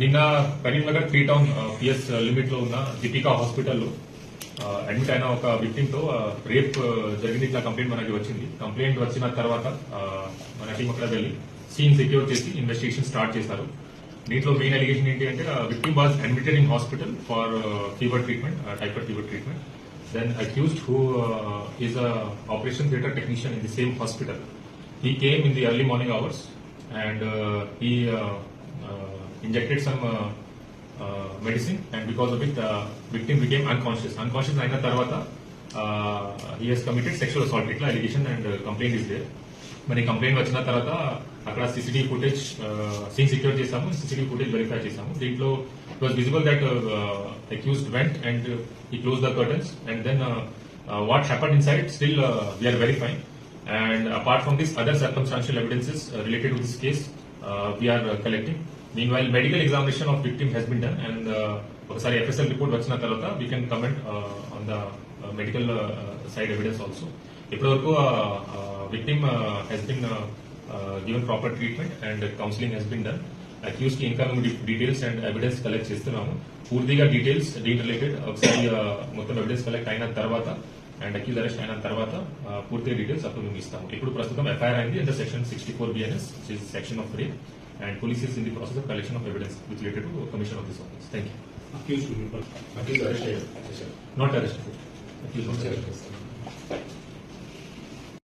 నిన్న Karimnagar three town PS లిమిట్లో ఉన్న దీపికా హాస్పిటల్లో అడ్మిట్ అయిన ఒక విక్టిమ్తో రేప్ జరిగింది ఇట్లా కంప్లైంట్ మనకి వచ్చింది. కంప్లైంట్ వచ్చిన తర్వాత మన టీం అక్కడ వెళ్ళి సీన్ సెక్యూర్ చేసి ఇన్వెస్టిగేషన్ స్టార్ట్ చేశారు. దీంట్లో మెయిన్ అలిగేషన్ ఏంటి అంటే victim was admitted in hospital for fever treatment typhoid fever treatment then accused who is a operation theatre technician in the same hospital he came in the early morning hours and he uh, injected some uh, uh, medicine and because of it the victim became unconscious unconscious అయిన తర్వాత uh, he has committed sexual assault ఇట్లా allegation and uh, complaint is there మరి complaint వచ్చిన తర్వాత అక్కడ CCTV footage scene secure చేసాము CCTV footage verify చేసాము దీంట్లో it was visible that accused went and he close the curtains and then what happen inside still we are verifying And apart from this, other circumstantial evidences uh, related to this case, uh, mean while medical examination of victim has been done and ఒకసారి FSL report వచ్చిన తర్వాత we can comment on the medical side evidence also ఇప్పటివరకు victim has been given proper treatment and counselling has been done అక్యూస్కి ఇంకా మేము details and evidence collect చేస్తున్నాము. పూర్తిగా details దీని related ఒకసారి మొత్తం ఎవిడెన్స్ కలెక్ట్ అయిన తర్వాత అండ్ అక్యూజ్ అరెస్ట్ అయిన తర్వాత పూర్తిగా పూర్తి డీటెయిల్స్ అప్పుడు మేము ఇస్తాము. ఇప్పుడు ప్రస్తుతం ఎఫ్ఐఆర్ అయింది. అంటే section sixty four BNS section of rape and police is in the process of collection of evidence which related to the commission of this offence. Thank you. Accused to be arrested. Not arrested. Accused not arrested.